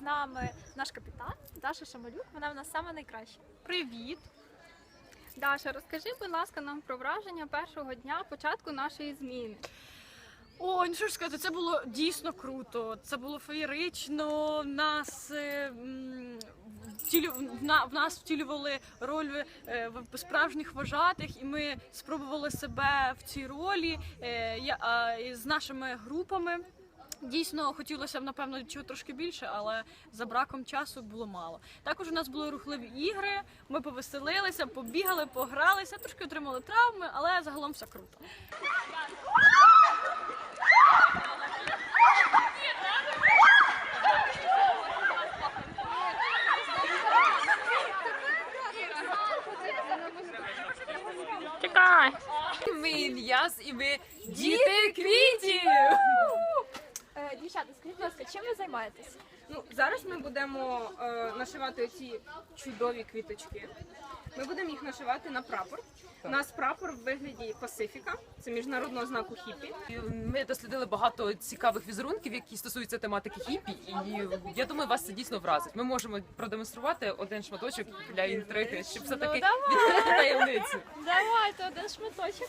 нами наш капітан Даша Шамалюк. Вона в нас саме найкраща. Привіт! Даша, розкажи, будь ласка, нам про враження першого дня початку нашої зміни. О, ну що ж сказати, це було дійсно круто. Це було феєрично. Нас е, м, втілю, в, на, в нас втілювали роль е, в- справжніх вожатих, і ми спробували себе в цій ролі е, я, а, і з нашими групами. Дійсно, хотілося б, напевно, чого трошки більше, але за браком часу було мало. Також у нас були рухливі ігри. Ми повеселилися, побігали, погралися, трошки отримали травми, але загалом все круто. Чекай! Ми Ільяс і ми діти квітів. Дівчата, скажіть, будь ласка, чим ви займаєтесь? Ну, зараз ми будемо е, нашивати ці чудові квіточки. Ми будемо їх нашивати на прапор. У нас прапор в вигляді Пасифіка, це міжнародного знаку хіпі. Ми дослідили багато цікавих візерунків, які стосуються тематики хіпі, і я думаю, вас це дійсно вразить. Ми можемо продемонструвати один шматочок для інтриги, щоб все таки давай. відкрити таємницю. Давайте один шматочок.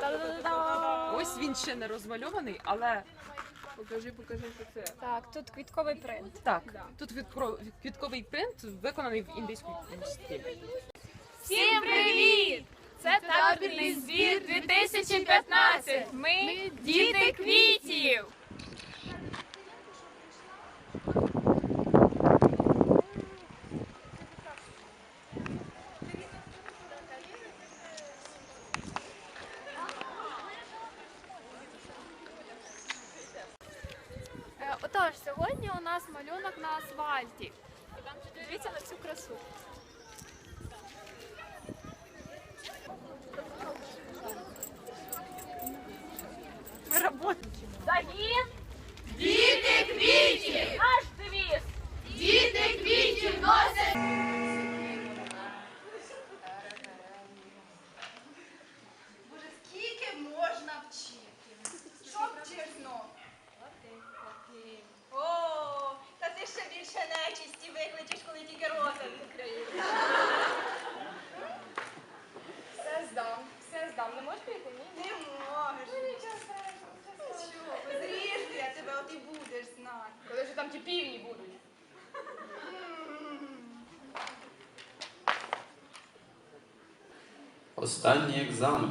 Та-да-да-да. Ось він ще не розмальований, але Покажи, покажи, що це. Так, тут квітковий принт. так, тут відкро- квітковий принт виконаний в індійському стилі. Всім привіт! Це табірний збір 2015. Ми діти квітів. Отож, сьогодні у нас малюнок на асфальті. Дивіться на цю красу. Ми працюємо. Загін! Діти квітів! Наш девіз! Діти квітів носять! Останній екзамен.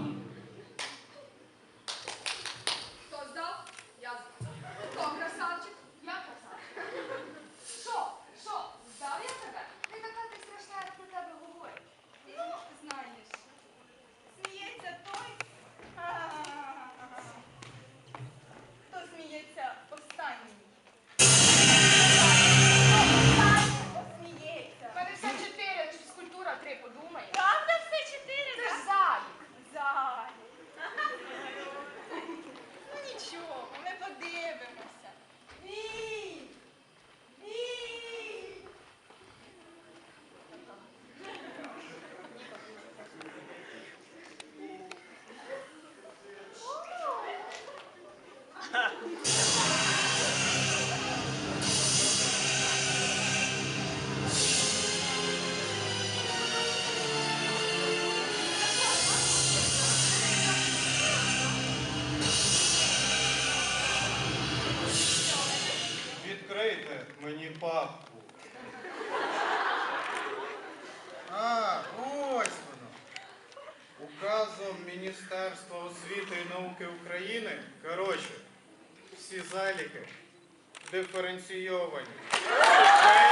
Мені папку. А, ось воно. Указом Міністерства освіти і науки України, коротше, всі заліки диференційовані. Субвенцій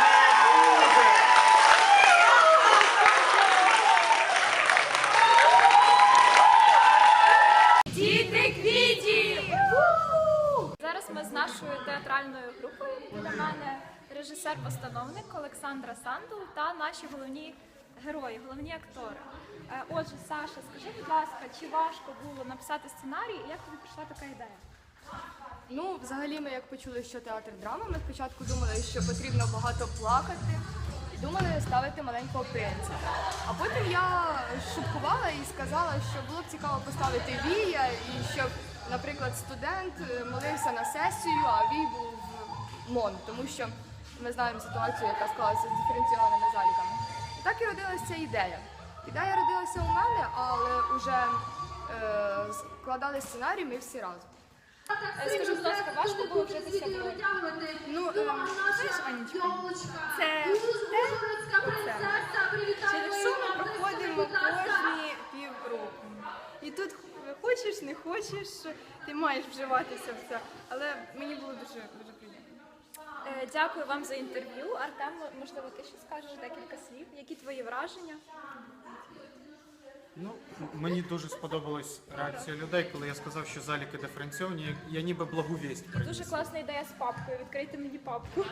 не буде. Діти квітів! Зараз ми з нашою театральною групою. Біля мене режисер-постановник Олександра Сандул та наші головні герої, головні актори. Е, Отже, Саша, скажи, будь ласка, чи важко було написати сценарій і як тобі прийшла така ідея? Ну, взагалі, ми як почули, що театр драма, ми спочатку думали, що потрібно багато плакати, думали ставити маленького принца. А потім я шуткувала і сказала, що було б цікаво поставити вія, і щоб наприклад, студент е, молився на сесію, а він був МОН, тому що ми знаємо ситуацію, яка склалася з диференційованими заліками. І так і родилася ця ідея. Ідея родилася у мене, але вже е, складали сценарій ми всі разом. Е, Скажи, будь ласка, важко було вжитися в? Ну, е, Анічка, це те, оце, через що ми проходимо кожні півроку. І тут хочеш, не хочеш, ти маєш вживатися в це. Але мені було дуже дуже приємно. Е, Дякую вам за інтерв'ю. Артем, можливо, ти ще скажеш декілька слів. Які твої враження? Ну, мені дуже сподобалась реакція людей, коли я сказав, що заліки диференційовані. Я ніби благу вість приніс. Дуже класна ідея з папкою. Відкрийте мені папку.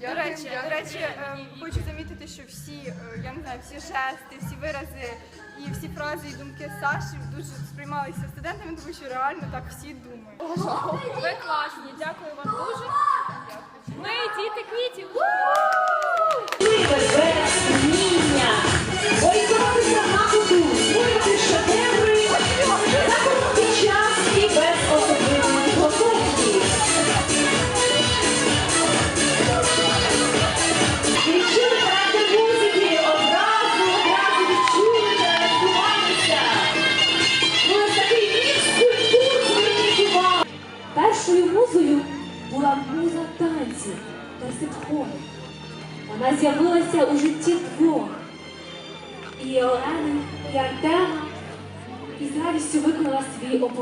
До речі, до речі, е, хочу замітити, що всі, е, я не знаю, всі жести, всі вирази і всі фрази і думки Саші дуже сприймалися студентами, тому що реально так всі думають. Ви класні, дякую вам дуже. Ми діти квітів.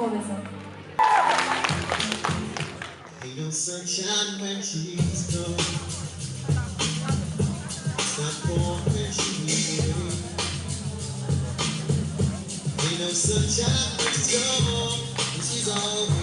ಹೋದೆ Ain't no sunshine when she's gone. It's not warm when she's away. Ain't no sunshine when she's gone. She's always.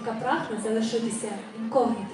Яка прагне залишитися інкогніто.